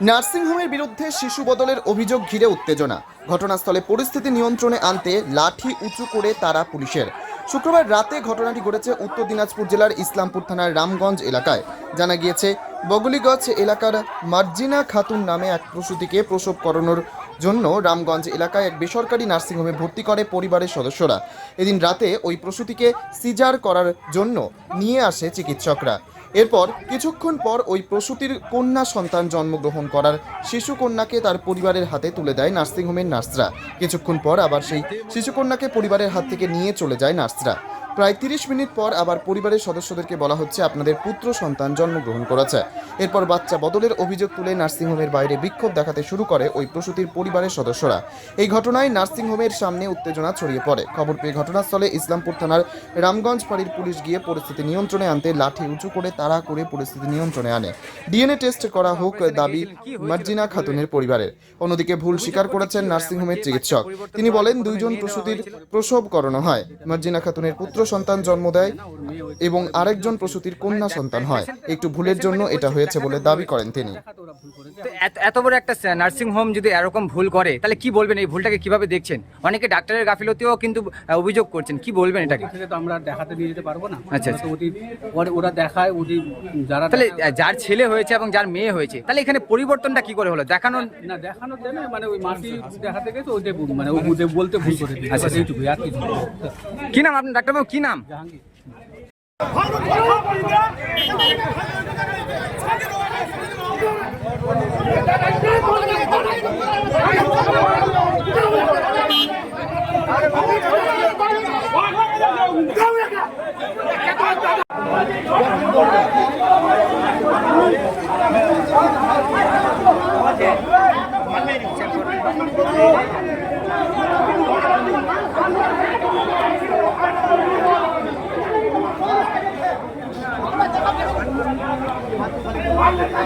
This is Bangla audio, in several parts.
নার্সিংহোমের বিরুদ্ধে শিশু বদলের অভিযোগ ঘিরে উত্তেজনা। ঘটনাস্থলে পরিস্থিতি নিয়ন্ত্রণে আনতে লাঠি উঁচু করে তারা পুলিশের। শুক্রবার রাতে ঘটনাটি ঘটেছে উত্তর দিনাজপুর জেলার ইসলামপুর থানার রামগঞ্জ এলাকায়। জানা গিয়েছে, বগলিগঞ্জ এলাকার মার্জিনা খাতুন নামে এক প্রসূতিকে প্রসব করানোর জন্য রামগঞ্জ এলাকায় এক বেসরকারি নার্সিংহোমে ভর্তি করে পরিবারের সদস্যরা। এদিন রাতে ওই প্রসূতিকে সিজার করার জন্য নিয়ে আসে চিকিৎসকরা। এরপর কিছুক্ষণ পর ওই প্রসূতির কন্যা সন্তান জন্মগ্রহণ করার শিশু কন্যাকে তার পরিবারের হাতে তুলে দেয় নার্সিংহোমের নার্সরা। কিছুক্ষণ পর আবার সেই শিশুকন্যাকে পরিবারের হাত থেকে নিয়ে চলে যায় নার্সরা। প্রায় তিরিশ মিনিট পর আবার পরিবারের সদস্যদেরকে বলা হচ্ছে আপনাদের পুত্র সন্তান জন্মগ্রহণ করেছে। এরপর বাচ্চা বদলের অভিযোগ তুলে নার্সিংহোমের বাইরে বিক্ষোভ দেখাতে শুরু করে ওই প্রসূতির পরিবারের সদস্যরা। এই ঘটনায় নার্সিংহোমের সামনে উত্তেজনা ছড়িয়ে পড়ে। খবর পেয়ে ঘটনাস্থলে ইসলামপুর থানার রামগঞ্জ ফাঁড়ির পুলিশ গিয়ে পরিস্থিতি নিয়ন্ত্রণে আনতে লাঠি উঁচু করে তাড়া করে পরিস্থিতি নিয়ন্ত্রণে আনে। ডিএনএ টেস্ট করা হোক দাবি মার্জিনা খাতুনের পরিবারের। অন্যদিকে ভুল স্বীকার করেছেন নার্সিংহোমের চিকিৎসক। তিনি বলেন দুইজন প্রসূতির প্রসব করানো হয়। মার্জিনা খাতুনের পুত্র সন্তান জন্ম দেয় এবং আরেকজন প্রসূতির কন্যা সন্তান হয়। একটু ভুলের জন্য এটা হয়েছে বলে দাবি করেন তিনি। এত- এত বড় একটা নার্সিং হোম যদি এরকম ভুল করে তাহলে কি বলবেন? এই ভুলটাকে কীভাবে দেখছেন? অনেকে ডাক্তারের গাফিলতিও কিন্তু অভিযোগ করছেন। কি বলবেন এটাকে? তো আমরা দেখাতে নিয়ে যেতে পারব না। আচ্ছা, আমরা ওরা- দেখায় ওটি যারা তাহলে যার ছেলে হয়েছে এবং যার মেয়ে হয়েছে তাহলে এখানে পরিবর্তনটা কি করে হলো? দেখানো না দেখানোর জন্য মানে ওই মাটি দেখাতে গেছে ওইটাই ভুল মানে ও বুঝে বলতে ভুল করে দিয়েছে। আচ্ছা, বাস এইটুকুই আর। কি নাম আপনার? ডাক্তারবাবু কি নাম? Jahangir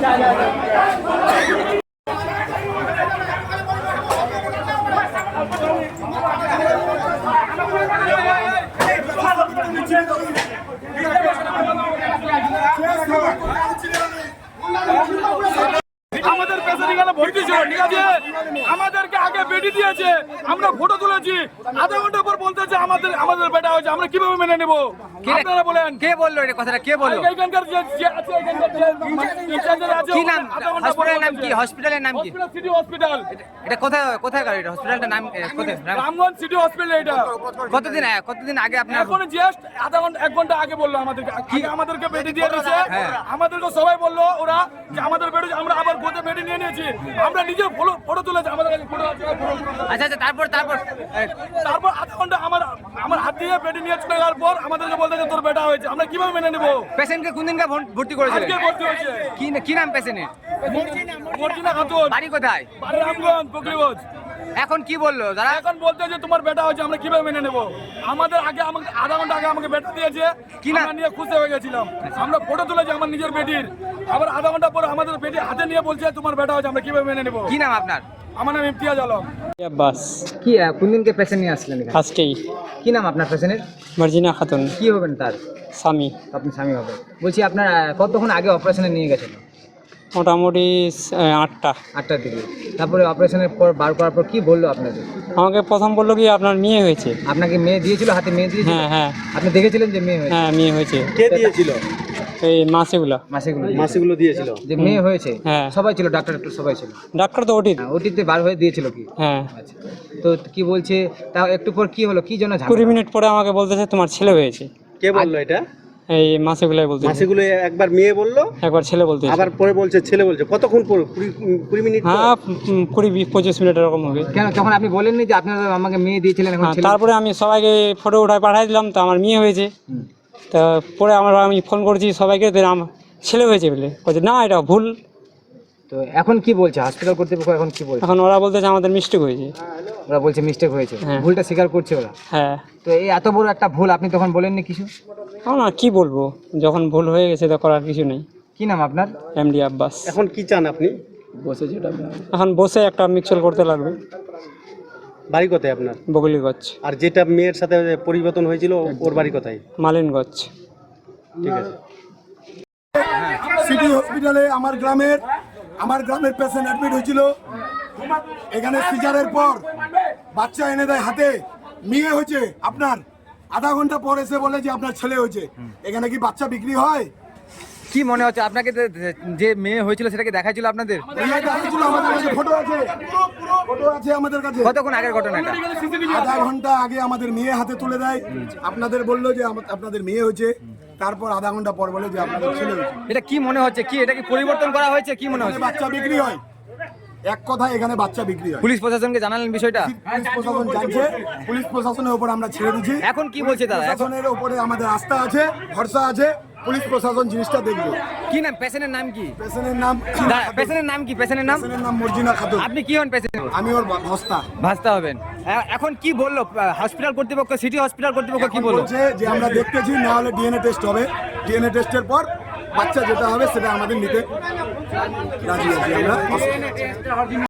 No, no, no. ঠিক আছে? আমাদেরকে আগে বেটি দিয়েছে। আমরা ফটো তুলেছি। আধা ঘণ্টা পর বলতেছে আমাদের আমাদের বেটা হয়েছে। আমরা কীভাবে মেনে নেব? আপনারা বলেন। কে বলল এটা কথাটা? কে বলল? এখানকার যে যে আছে এখানকার যে আছে কি নাম? আধা ঘণ্টা পর হসপিটালের নাম কি? হসপিটালের নাম কি? City hospital. এটা কোথায় কোথায় গেল এটা? হসপিটালটার নাম কোথায়? রামগঞ্জ সিটি হসপিটাল এটা। কতদিন কতদিন আগে আপনার এখন জাস্ট আধা ঘণ্টা এক ঘণ্টা আগে বলল আমাদেরকে। আমাদেরকে বেটি দিয়ে দিয়েছে। হ্যাঁ। আমাদেরকে সবাই বলল ওরা যে আমাদের বেটি আমরা আবার গোতে বেটি নিয়ে নিয়েছি আমরা নিজে ফটো ফটো তুলেছি আমাদের কাছে ফটো আছে আচ্ছা আচ্ছা তারপর তারপর। তারপর আধা ঘণ্টা আমার আমার হাত দিয়ে বেটি নিয়ে চলে যাওয়ার পর আমাদেরকে বলতে যে তোর বেটা হয়েছে। আমরা কীভাবে মেনে নেব? পেশেন্টকে কোন দিনকে ভর- ভর্তি করেছিলেন আজকে ভর্তি হয়েছে। কি কি নাম পেশেন্টের? মর্জিনা খাতুন বাড়ি কোথায়? বাড়ি রামগঞ্জ বকরিগঞ্জ এখন কি বলল? দাদা এখন বলতে যে তোমার বেটা হয়েছে আমরা কীভাবে মেনে নেব? আমাদের আগে আমাকে আধা ঘণ্টা আগে আমাকে বেটা দিয়েছে। কি না? নিয়ে খুশি হয়ে গেছিলাম। আমরা ফটো তুলেছি আমার নিজের বেটির। আবার আধা ঘণ্টা পরে আমাদের বেটি হাতে নিয়ে বলছে তোমার বেটা হয়েছে আমরা কীভাবে মেনে নেব? কি নাম আপনার? আমার নাম ইমতিয়াজ আলম। বাস। কি কোন দিনকে পেশেন্ট নিয়ে আসলেন এখানে? ফার্স্টেই। কি নাম আপনার পেশেন্টের? মার্জিনা খাতুন। কি হবেন তার? স্বামী। আপনি স্বামী হবেন। বলছি আপনার আহ, কতক্ষণ আগে অপারেশনে নিয়ে গেছেন? মোটামুটি আহ, আটটা। আটটার দিকে। তারপরে অপারেশনের পর বার করার পর কি বলল আপনাকে? আমাকে প্রথম বলল কি আপনার মেয়ে হয়েছে। আপনাকে মেয়ে দিয়েছিল হাতে মেয়ে দিয়েছিল? হ্যাঁ হ্যাঁ। আপনি দেখেছিলেন যে মেয়ে হয়েছে? হ্যাঁ মেয়ে হয়েছে। কে দিয়েছিল? এই মাসেগুলো। মাসেগুলো মাসিগুলো দিয়েছিল। যে মেয়ে হয়েছে হ্যাঁ। সবাই ছিল ডাক্তার একটু সবাই ছিল। ডাক্তার তো ওটি হ্যাঁ, ওটিতে বার হয়ে দিয়েছিল কি? হ্যাঁ। আচ্ছা। তো কি বলছে তাও একটু পর কি হলো কি জন্য কুড়ি মিনিট পরে আমাকে বলতেছে তোমার ছেলে হয়েছে। কে বলল এটা? এই মাসেগুলাই বলতেছে। মাসিগুলো একবার মেয়ে বলল একবার ছেলে বলতেছে। আবার পরে বলছে ছেলে বলছে। কতক্ষণ পর? কুড়ি কুড়ি মিনিট? হ্যাঁ কুড়ি বিশ পঁচিশ মিনিট এরকম হবে। কেন তখন আপনি বলেননি যে আপনারা আমাকে মেয়ে দিয়েছিলেন এখন হ্যাঁ, ছেলে? তারপরে আমি সবাইকে ফটো উঠায় পাঠাই দিলাম তো আমার মেয়ে হয়েছে। তা পরে আমরা আমি ফোন করেছি সবাইকে তো আমার ছেলে হয়েছে বলে। বলছে না এটা ভুল। তো এখন কি বলছে? হসপিটাল কর্তৃপক্ষ এখন কি বলছে? এখন ওরা বলতেছে আমাদের মিস্টেক হয়েছে। ওরা বলছে মিস্টেক হয়েছে। হ্যাঁ। ভুলটা স্বীকার করছে ওরা। হ্যাঁ। তো এই এত বড় একটা ভুল আপনি তখন বলেননি কিছু? আর কি বলব? যখন ভুল হয়ে গেছে তো করার কিছু নেই। কি নাম আপনার? এমডি আব্বাস। এখন কি চান আপনি? বসে যেটা এখন বসে একটা মিক্সচার করতে লাগবে বাড়ি কোথায় আপনার? বগলিগঞ্জ। আর যেটা মেয়ের সাথে পরিবর্তন হয়েছিল ওর বাড়ি কোথায়? মালিনগঞ্জ। ঠিক আছে। সিটি হসপিটালে আমার গ্রামের আমার গ্রামের পেশেন্ট অ্যাডমিট হয়েছিল। এখানে সিজারের পর বাচ্চা এনে দেয় হাতে মেয়ে হয়েছে আপনার আধা ঘণ্টা পর এসে বলে যে আপনার ছেলে হয়েছে। এখানে কি বাচ্চা বিক্রি হয়? কি মনে হচ্ছে? আপনাকে যে- মেয়ে হয়েছিল সেটাকে দেখাইছিল আপনাদের? এই একটা হয়েছিল আমাদের কাছে ফটো আছে ফটো আছে আমাদের কাছে কতক্ষণ আগের ঘটনা এটা আধা ঘণ্টা আগে আমাদের মেয়ে হাতে তুলে দেয়। আপনাদের বলল যে আপনাদের মেয়ে হয়েছে। তারপর আধা ঘণ্টা পর বলে যে আপনাদের ছেলে হয়েছে। এটা কি মনে হচ্ছে? কি এটা কি পরিবর্তন করা হয়েছে? কি মনে হচ্ছে? বাচ্চা বিক্রি হয়। এক কথায় এখানে বাচ্চা বিক্রি হয়। পুলিশ প্রশাসনকে জানালেন বিষয়টা? পুলিশ প্রশাসন জানছে। পুলিশ প্রশাসনের উপর আমরা ছেড়ে দিচ্ছি এখন কি বলছে তারা? এখন এর উপরে আমাদের আস্থা আছে ভরসা আছে। পুলিশ প্রশাসন জিনিসটা দেখবে। কি নাম? পেশেন্টের নাম কি? পেশেন্টের নাম পেশেন্টের নাম কি? পেশেন্টের নাম? পেশেন্টের নাম মর্জিনা খাতুন। আপনি কি হন পেশেন্ট? আমি ওর ভাস্তা। ভস্তা হবেন। এখন কি বলল? হসপিটাল কর্তৃপক্ষ সিটি হসপিটাল কর্তৃপক্ষ কি বলল? যে আমরা দেখতেছি না হলে ডিএনএ টেস্ট হবে। ডিএনএ টেস্টের পর বাচ্চা যেটা হবে সেটা আমাদের নিতে রাজি আছি আমরা।